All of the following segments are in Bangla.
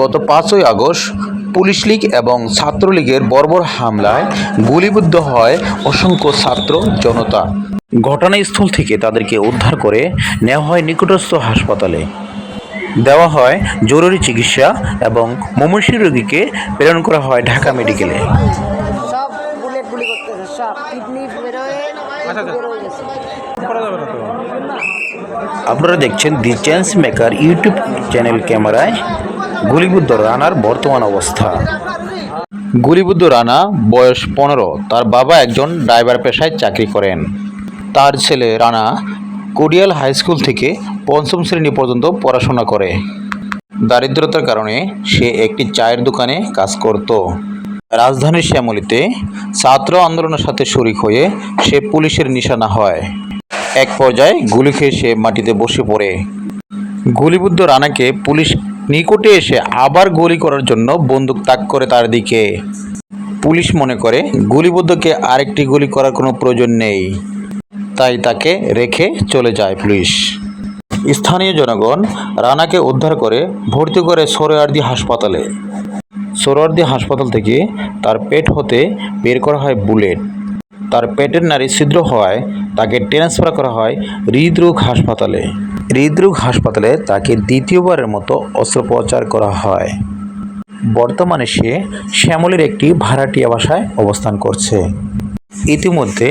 গত পাঁচই আগস্ট পুলিশ লীগ এবং ছাত্রলীগের বর্বর হামলায় গুলিবিদ্ধ হয় অসংখ্য ছাত্র জনতা। ঘটনাস্থল থেকে তাদেরকে উদ্ধার করে নেওয়া হয় নিকটস্থ হাসপাতালে। দেওয়া হয় জরুরি চিকিৎসা এবং মমসি রোগীকে প্রেরণ করা হয় ঢাকা মেডিকেলে। সব বুলেট গুলি করতেছে সব কিডনি বেরোয় বেরোয় গেছে। করা যাবে না তো? আপনারা দেখছেন the change maker YouTube channel ক্যামেরায়। গুলিবুদ্ধ রানার বর্তমান অবস্থা। গুলিবুদ্ধ রানা বয়স পনেরো। তার বাবা একজন ড্রাইভার পেশায় চাকরি করেন। তার ছেলে রানা কোডিয়াল হাই স্কুল থেকে পঞ্চম শ্রেণি পর্যন্ত পড়াশোনা করে। দারিদ্রতার কারণে সে একটি চায়ের দোকানে কাজ করত। রাজধানীর শ্যামলীতে ছাত্র আন্দোলনের সাথে শরিক হয়ে সে পুলিশের নিশানা হয়। এক পর্যায়ে গুলি খেয়ে সে মাটিতে বসে পড়ে। গুলিবুদ্ধ রানাকে পুলিশ নিকটে এসে আবার গুলি করার জন্য বন্দুক তাক করে তার দিকে। পুলিশ মনে করে গুলিবদ্ধকে আরেকটি গুলি করার কোনো প্রয়োজন নেই। তাই তাকে রেখে চলে যায় পুলিশ। স্থানীয় জনগণ রানাকে উদ্ধার করে ভর্তি করে সোরেয়ারদি হাসপাতালে। সোরওয়ার্দী হাসপাতাল থেকে তার পেট হতে বের করা হয় বুলেট। তার পেটের নারী ছিদ্র হওয়ায় তাকে ট্রান্সফার করা হয় হৃদরোগ হাসপাতালে। হৃদরোগ হাসপাতালে তাকে দ্বিতীয়বারের মতো অস্ত্রোপচার করা হয়। বর্তমানে সে শ্যামলের একটি ভাড়াটিয়া বাসায় অবস্থান করছে। ইতিমধ্যে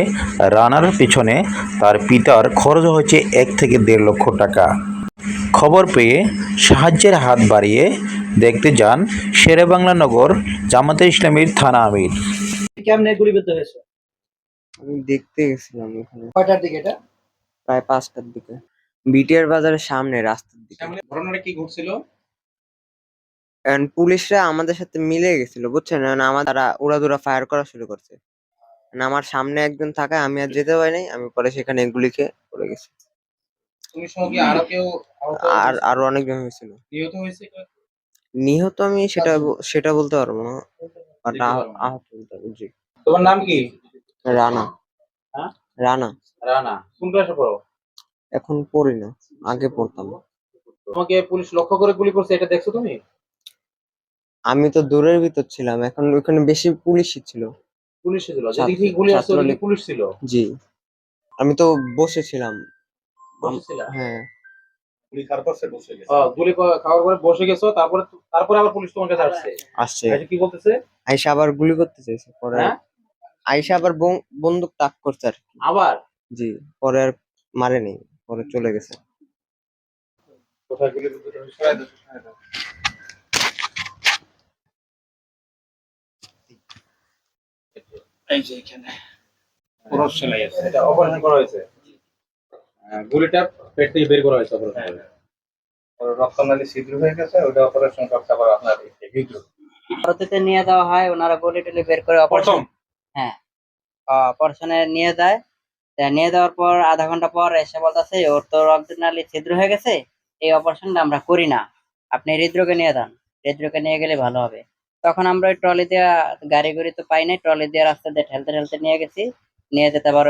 রানার পিছনে তার পিতার খরচ হয়েছে এক থেকে দেড় লক্ষ টাকা। খবর পেয়ে সাহায্যের হাত বাড়িয়ে দেখতে যান শেরেবাংলা নগর জামাতে ইসলামীর থানা আমির। কেমনে গুলিবিদ্ধ হয়েছে আমি দেখতে গেছিলাম ওখানে কয়টার দিকে এটা? প্রায় পাঁচটার দিকে। বিটিআর বাজারের সামনে রাস্তার দিকে। ঘটনাটা কি ঘটছিল? And পুলিশরা আমাদের সাথে মিলে গেছিল বুঝছেন? And আমার তারা উড়াদুরা ফায়ার করা শুরু করছে। And আমার সামনে একজন থাকায় আমি আর যেতে পারি নাই আমি পরে সেখানে গুলি খেয়ে পড়ে গেছি। তুমি সঙ্গে আরও কেউ আহত আর আরও অনেকজন হয়েছিল। নিহত হয়েছে নিহত আমি সেটা ব- সেটা বলতে পারব না। বাট দিতে পারব না। আহত বলতে পারব জি। তোমার নাম কি? রানা। হ্যাঁ? রানা। রানা। কোন ক্লাসে পড়ো? এখন পড়ি না আগে পড়তাম। তোমাকে পুলিশ লক্ষ্য করে গুলি করছে এটা দেখছ তুমি? আমি তো দূরের ভিতর ছিলাম এখন ওখানে বেশি পুলিশই ছিল। পুলিশ ছিল গুলি আসছে ওদিকে পুলিশ ছিল? জি। আমি তো বসেছিলাম? হ্যাঁ। গুলি খাওয়ার পরে বসে গেছো তারপরে তারপরে আবার পুলিশ তোমার কাছে আসছে? আসছে। কি বলতেছে? আইসা আবার গুলি করতে চাইছে পরে হ্যাঁ? আইসা আবার বন্দুক তাক করছে আর কি। আবার? জি পরে আর মারে নেই পরে চলে গেছে। এই যে এখানে। সেলাই আছে এটা অপারেশন করা হয়েছে? আহ, গুলিটা পেট থেকে বের করা হয়েছে অপারেশন করে। ওর রক্তনালী ছিদ্র হয়ে গেছে ওটা অপারেশন করতে পারে আপনার ভিতরে ভারতীতে নিয়ে যাওয়া হয় ওনারা গুলি টুলি বের করে অপারেশন হ্যাঁ। অপারেশনে নিয়ে যায় নিয়ে যাওয়ার পর আধা ঘণ্টা পর এসে বলতেছে, ওর তো রক্তনালী ছিদ্র হয়ে গেছে, এই অপারেশনটা আমরা করি না। আপনি হৃদরোগে নিয়ে যান, হৃদরোগে নিয়ে গেলে ভালো হবে। তখন আমরা ওই ট্রলি দিয়ে, গাড়ি গুড়ি তো পাই নাই, ট্রলি দিয়ে রাস্তা দিয়ে ঠেলতে ঠেলতে নিয়ে গেছি। নিয়ে যেতে আবার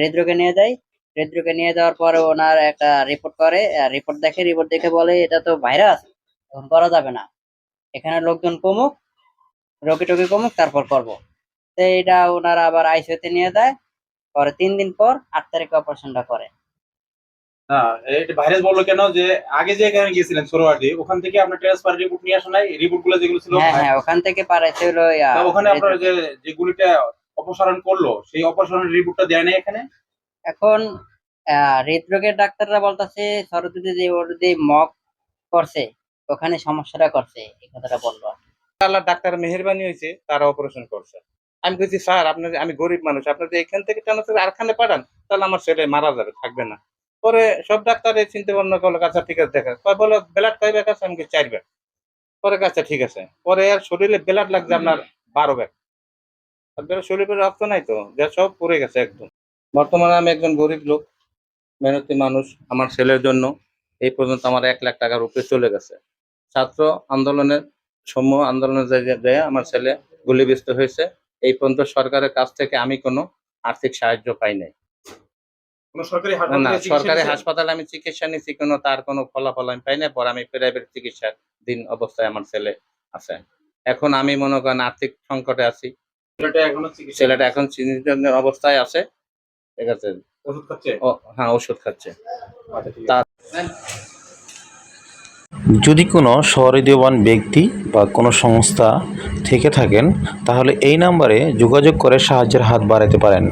হৃদরোগে নিয়ে যাই। হৃদরোগে নিয়ে যাওয়ার পরে ওনার একটা রিপোর্ট করে রিপোর্ট দেখে রিপোর্ট দেখে বলে, এটা তো ভাইরাস তখন করা যাবে না। এখানে লোকজন কমুক রোগী টোগী কমুক, তারপর করব। তো এটা ওনারা আবার আইসিইউতে নিয়ে যায়। পরে তিন দিন পর আট তারিখে অপারেশনটা করে। না এটা ভাইরাস বলল কেন যে আগে যে এখানে গিয়েছিলেন সরোয়ার্দি ওখান থেকে আপনার ট্রান্সফার রিপোর্ট নিয়ে আসা নাই রিপোর্টগুলো যেগুলো ছিল হ্যাঁ হ্যাঁ। ওখান থেকে পারাইছে হলো ওখানে আপনার যে যে গুলিটা অপসারণ করল সেই অপসারণের রিপোর্টটা দেয় নাই এখানে? এখন আহ, হৃদরোগের ডাক্তাররা বলতেছে সরস্বতী যে ওর যে মক করছে ওখানে সমস্যাটা করছে এই কথাটা বলল। আল্লাহ ডাক্তার মেহরবানি হয়েছে তারা অপারেশন করছে। আমি বলছি স্যার আপনার আমি গরিব মানুষ আপনার এখান থেকে ট্রান্সফার আরখানে পাঠান তাহলে আমার ছেলে মারা যাবে থাকবে না। পরে সব ডাক্তারে চিন্তা ভাবনা করল আচ্ছা ঠিক আছে দেখা। বলো ব্লাড কয় আছে আমি চার ব্যাগ পরে আচ্ছা ঠিক আছে। পরে আর শরীরে ব্লাড লাগছে আপনার বারো ব্যাগ আপনার শরীরে রক্ত নাই তো যা সব পড়ে গেছে একদম। বর্তমানে আমি একজন গরিব লোক মেহনতি মানুষ আমার ছেলের জন্য এই পর্যন্ত আমার এক লাখ টাকার উপরে চলে গেছে। ছাত্র আন্দোলনের সমূহ আন্দোলনের জায়গায় আমার ছেলে গুলিবিদ্ধ হয়েছে। এই পর্যন্ত সরকারের কাছ থেকে আমি কোনো আর্থিক সাহায্য পাই নাই। সরকারি না হাসপাতালে সরকারি হাসপাতালে আমি চিকিৎসা নিচ্ছি কোনো তার কোনো ফলাফল আমি পাই না পরে আমি প্রাইভেট চিকিৎসার দিন অবস্থায় আমার ছেলে আছে। এখন আমি মনে করেন আর্থিক সংকটে আছি। ছেলেটা এখনও অবস্থায় আছে। ঠিক আছে? ওষুধ খাচ্ছে? ও হ্যাঁ ওষুধ খাচ্ছে। আচ্ছা ঠিক তা- আছে যদি কোনো সহৃদয়বান ব্যক্তি বা কোনো সংস্থা থেকে থাকেন, তাহলে এই নাম্বারে যোগাযোগ করে সাহায্যের হাত বাড়াতে পারেন।